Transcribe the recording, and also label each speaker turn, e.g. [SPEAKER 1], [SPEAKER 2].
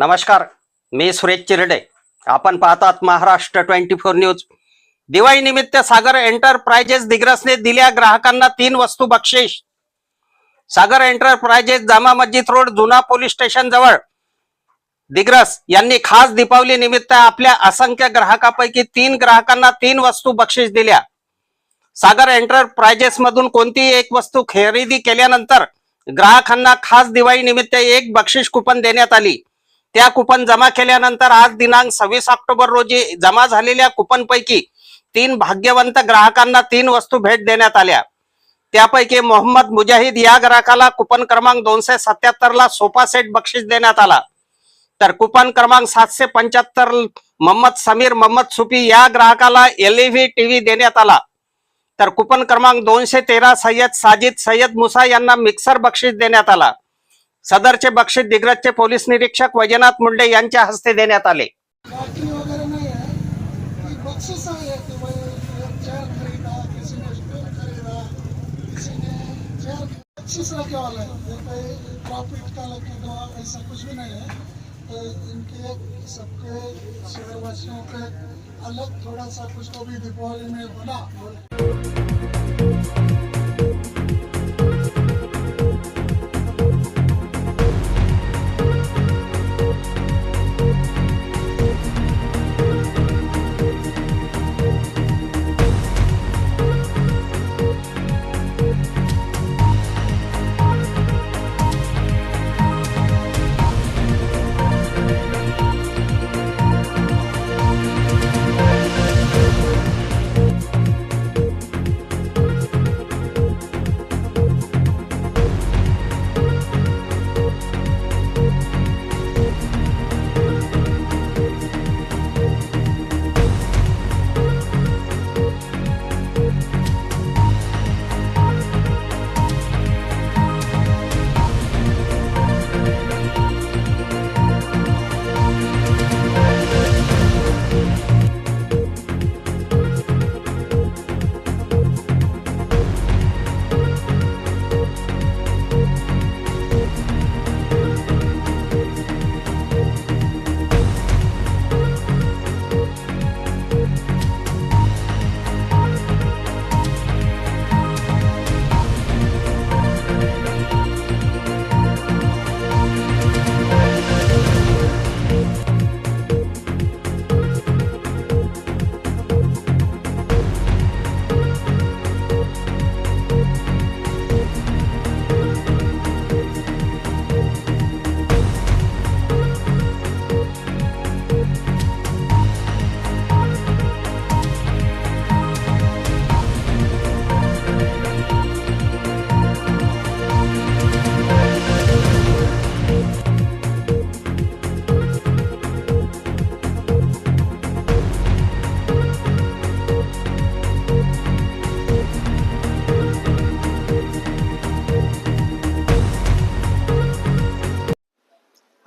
[SPEAKER 1] नमस्कार मी सुरेश चिरडे. आपण पाहतात Maharashtra twenty four news. Diwali निमित्त सागर एंटरप्राइजेस दिग्रसने दिल्या ग्राहकांना तीन वस्तू बक्षीस. सागर एंटरप्राइजेस जामा मस्जिद रोड जुना पोलीस स्टेशन जवळ. दिग्रस यांनी खास दीपावली निमित्त आपल्या असंख्य ग्राहकापैकी तीन ग्राहकांना तीन वस्तू बक्षीस दिल्या. सागर एंटरप्राइजेस मधून कोणतीही एक वस्तू खरेदी केल्यानंतर ग्राहकांना खास दिवाळी निमित्त एक बक्षीस कुपन देण्यात आली. त्या कुपन जमा केल्यानंतर आज दिनांक सव्वीस ऑक्टोबर रोजी जमा झालेल्या कुपन पैकी तीन भाग्यवंत ग्राहकांना तीन वस्तू भेट देण्यात आल्या. त्यापैकी मोहम्मद मुजाहिद या ग्राहकाला कुपन क्रमांक दोनशे सत्याहत्तर ला सोफा सेट बक्षीस देण्यात आला. तर कुपन क्रमांक सातशे पंच्याहत्तर मोहम्मद समीर मोहम्मद सुफी या ग्राहकाला एलईव्ही टीव्ही देण्यात आला. तर कुपन क्रमांक दोनशे तेरा सय्यद साजिद सय्यद मुसा यांना मिक्सर बक्षीस देण्यात आला. सदरचे बक्षीस दिग्रजचे पोलीस निरीक्षक वैजनाथ मुंडे यांच्या हस्ते देण्यात आले.
[SPEAKER 2] बख्शिश रखे वाला है ये कोई प्रॉफिट का ऐसा कुछ भी नहीं है तो इनके सबके शहरवासियों के अलग थोड़ा सा कुछ तो भी दीपावली में बना.